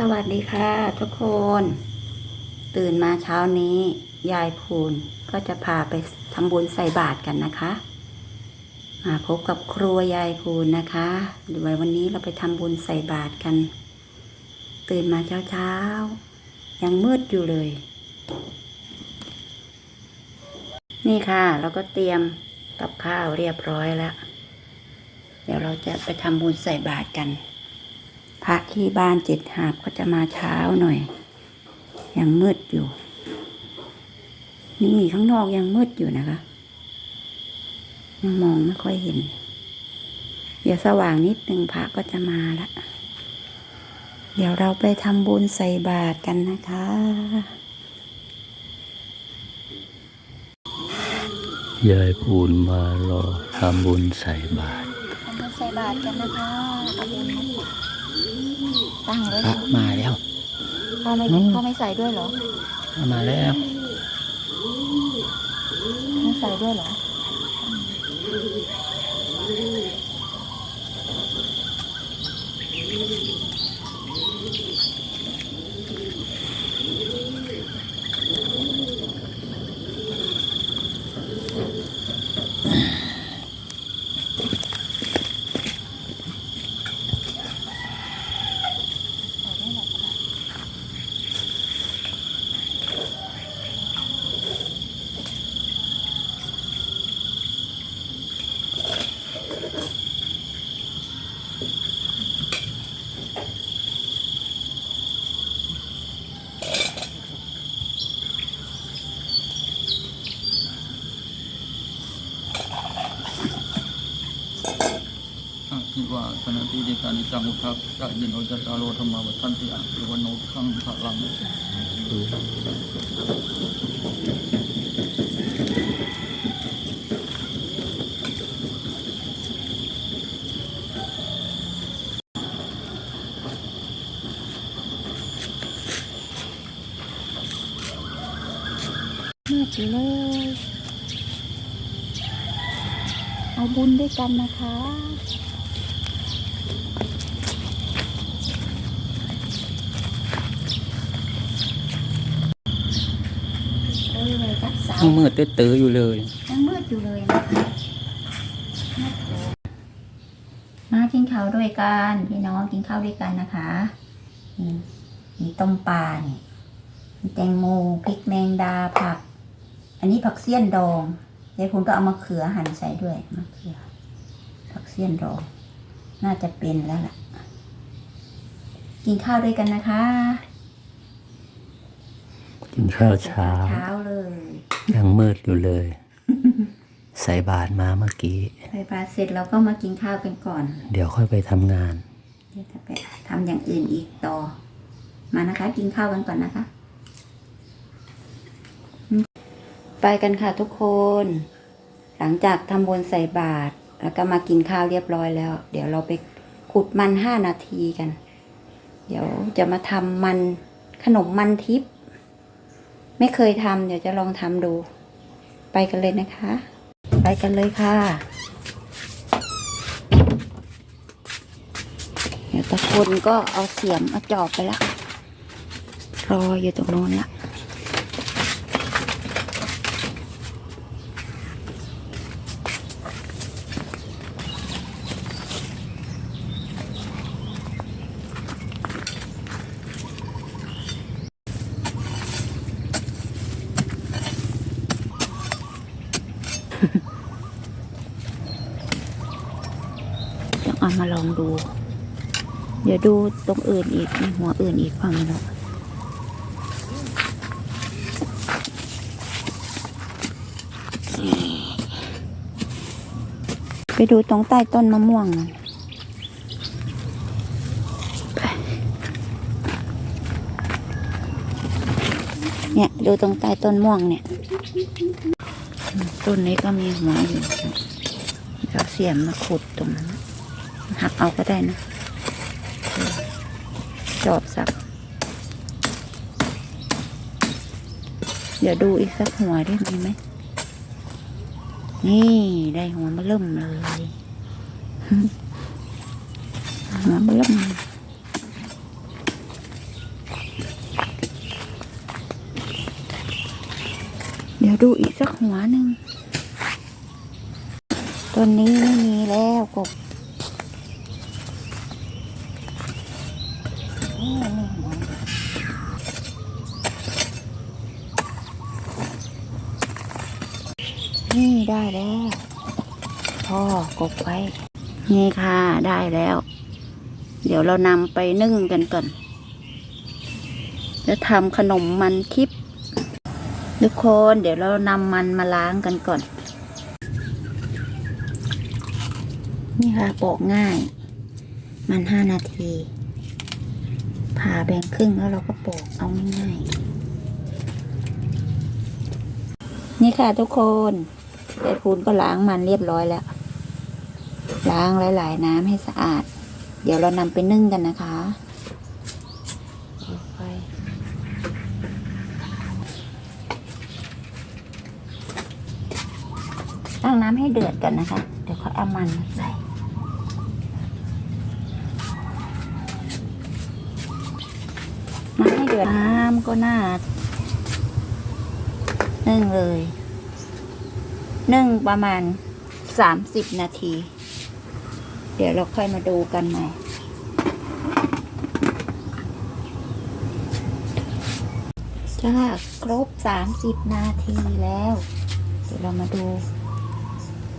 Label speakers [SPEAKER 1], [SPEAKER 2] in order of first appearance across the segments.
[SPEAKER 1] สวัสดีค่ะทุกคน ตื่นมาเช้านี้ ยายพูนก็จะพาไปทำบุญใส่บาตรกันนะคะมาพบกับครัวยายพูนนะคะเดี๋ยววันนี้เราไปทำบุญใส่บาตรกัน ตื่นมาเช้าเช้ายังมืดอยู่เลย นี่ค่ะ เราก็เตรียมกับข้าวเรียบร้อยแล้ว เดี๋ยวเราจะไปทำบุญใส่บาตรกัน พระที่บ้านเจ็ดหาบก็จะมาเช้าหน่อย ยังมืดอยู่ นี่ข้างนอกยังมืดอยู่นะคะยังมองไม่ค่อยเห็น เดี๋ยวสว่างนิดนึงพระก็จะมาละ เดี๋ยวเราไปทำบุญใส่บาตรกันนะคะ
[SPEAKER 2] ยายพูนมารอทำบุญใส่บาตร
[SPEAKER 1] ทำบุญใส่บาตรกันนะคะเอาบุญ ตั้งไว้
[SPEAKER 2] พระมาแล้ว
[SPEAKER 1] พ่อไม่พ่อไม่ใส่ด้วยเหรอ
[SPEAKER 2] พระมาแล้ว
[SPEAKER 1] ไม่ใส่ด้วยเหรอ
[SPEAKER 3] อาทิวาสนาติเดกานิจังอุทักจะยินโอจัตตาโลธรรมวัฏันติอังหรือวันโนขังพลัง
[SPEAKER 1] มืดอยู่เลยเอาบุญด้วยกันนะคะ เออรักษา
[SPEAKER 2] ยังมืดตื้อๆอยู่เลย
[SPEAKER 1] ยังมืดอยู่เลยนะคะมากินข้าวด้วยกันพี่น้องกินข้าวด้วยกันนะคะนี่มีต้มปลาเนี่ยมีแตงโมพริกแมงดาผัก อันนี้ผักเสี้ยนดองยายพูนก็เอามะเขือหั่นใส่ด้วยมะเขือผักเสี้ยนดอง น่าจะเป็นแล้วล่ะ กินข้าวด้วยกันนะคะ
[SPEAKER 2] กินข้าวเช้า
[SPEAKER 1] เช้าเลย
[SPEAKER 2] ยังมืดอยู่เลย ใส่บาตรมาเมื่อกี้
[SPEAKER 1] ไปบาตรเสร็จเราก็มากินข้าวกันก่อน
[SPEAKER 2] เดี๋ยวค่อยไปทำงาน
[SPEAKER 1] เดี๋ยวจะไปทำอย่างอื่นอีกต่อ มานะคะ กินข้าวกันก่อนนะคะ ไปกันค่ะทุกคน หลังจากทำบุญใส่บาตรแล้วก็มากินข้าวเรียบร้อยแล้ว เดี๋ยวเราไปขุดมันห้านาทีกัน เดี๋ยวจะมาทำมันขนมมันทิพย์ ไม่เคยทำเดี๋ยวจะลองทำดู ไปกันเลยนะคะ ไปกันเลยค่ะ เดี๋ยวตะคนก็เอาเสียมเอาจอบไปละรออยู่ตรงโน้นละ มาลองดู เดี๋ยวดูตรงอื่นอีกมีหัวอื่นอีกความไม่งไปดูตรงใต้ต้นมะม่วงนะเนี่ย ดูตรงใต้ต้นม่วงเนี่ย ต้นนี้ก็มีหัวอยู่เดี๋ยวเสียมมาขุดตรงนั้น หักเอาก็ได้นะจอบสับ เดี๋ยวดูอีกสักหัวได้มไหม นี่ได้หัวมาเริ่มเลยหัวมาเริ่มเดี๋ยวดูอีกสักหัวหนึ่งตัวนี้ไม่มีแล้วกบ นี่ได้แล้วพ่อกบไว้ นี่ค่ะได้แล้ว เดี๋ยวเรานำไปนึ่งกันก่อนจะทำขนมมันคิปทุกคนเดี๋ยวเรานำมันมาล้างกันก่อน นี่ค่ะปอกง่าย มันห้านาที ผ่าแบ่งครึ่งแล้วเราก็ปอกเอาง่ายๆนี่ค่ะทุกคนยายพูนก็ล้างมันเรียบร้อยแล้ว ล้างหลาย ๆ น้ำให้สะอาด เดี๋ยวเรานำไปนึ่งกันนะคะตั้งน้ำให้เดือดก่อนนะคะ เดี๋ยวค่อยเอามันใส่ น้ำให้เดือดน้ำก็น่านึ่งเลยนึ่งประมาณสามสิบนาที เดี๋ยวเราค่อยมาดูกันใหม่จ้าครบสามสิบนาทีแล้ว เดี๋ยวเรามาดู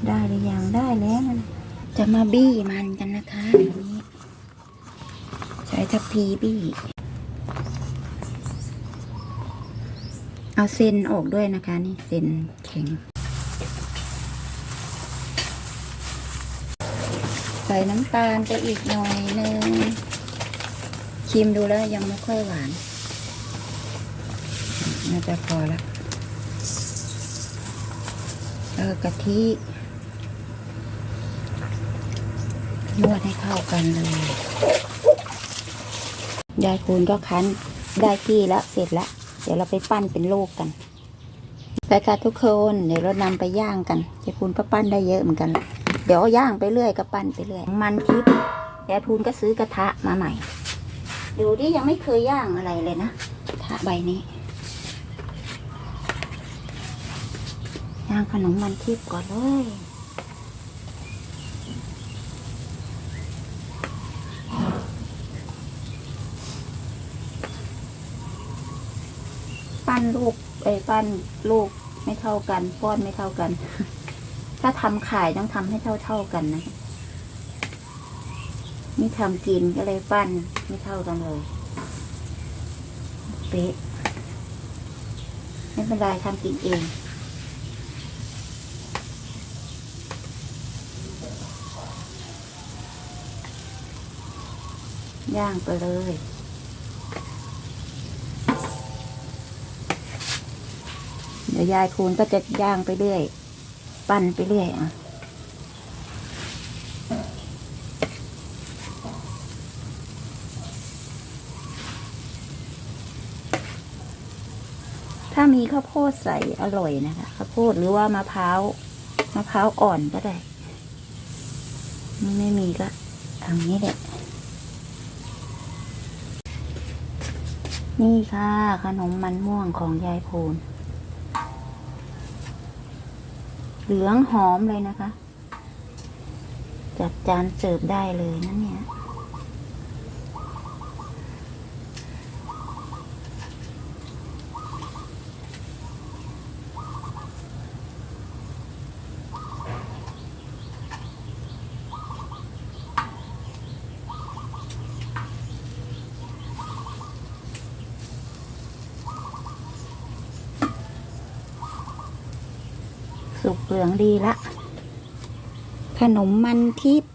[SPEAKER 1] ได้หรือยังได้แล้วนะจะมาบี้มันกันนะคะนี้ใช้ทัพพีบี้ เอาเส้นออกด้วยนะคะ นี่เส้นแข็ง ใส่น้ำตาลไปอีกหน่อยนึงชิมดูแล้วยังไม่ค่อยหวาน น่าจะพอแล้วแล้วก็กะทินวดให้เข้ากันเลย ยายคูณก็คั้นได้ที่แล้วเสร็จแล้ว เดี๋ยวเราไปปั้นเป็นลูกกันไปค่ะทุกคนเดี๋ยวเรานำไปย่างกันยายคูณก็ปั้นได้เยอะเหมือนกันเดี๋ยวย่างไปเรื่อยก็ปั้นไปเรื่อย มันทิพย์ยายคูณก็ซื้อกระทะมาใหม่ ดูดิยังไม่เคยย่างอะไรเลยนะกระทะใบนี้ ย่างขนมมันทิพย์ก่อนเลย ปั้นลูกไอ้ยปั้นลูกไม่เท่ากันป้อนไม่เท่ากัน ถ้าทำขายต้องทำให้เท่าเท่ากันนะนี่ทำกินก็เลยปั้นไม่เท่ากันเลย เป๊ะไม่เป็นไรทำกินเองย่างไปเลย เดี๋ยวยายคูณก็จะย่างไปเรื่อย ปั้นไปเรื่อยอะถ้ามีข้าวโพดใส่อร่อยนะคะข้าวโพดหรือว่ามะพร้าวมะพร้าวอ่อนก็ได้ไม่มีก็ทำนี้แหละนี่ค่ะ ขนมมันม่วงของยายพูน เหลืองหอมเลยนะคะ จัดจานเสิร์ฟได้เลยนะเนี่ย สุกเหลืองดีละ ขนมมันทิพย์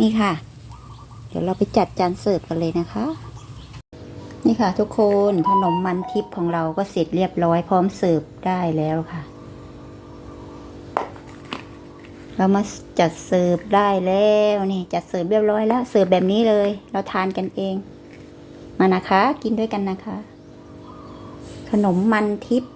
[SPEAKER 1] นี่ค่ะ เดี๋ยวเราไปจัดจานเสิร์ฟกันเลยนะคะ นี่ค่ะ ทุกคนขนมมันทิพย์ของเราก็เสร็จเรียบร้อยพร้อมเสิร์ฟได้แล้วค่ะ เรามาจัดเสิร์ฟได้แล้วนี่ จัดเสิร์ฟเรียบร้อยแล้วเสิร์ฟแบบนี้เลย เราทานกันเอง มานะคะ กินด้วยกันนะคะ ขนมมันทิพย์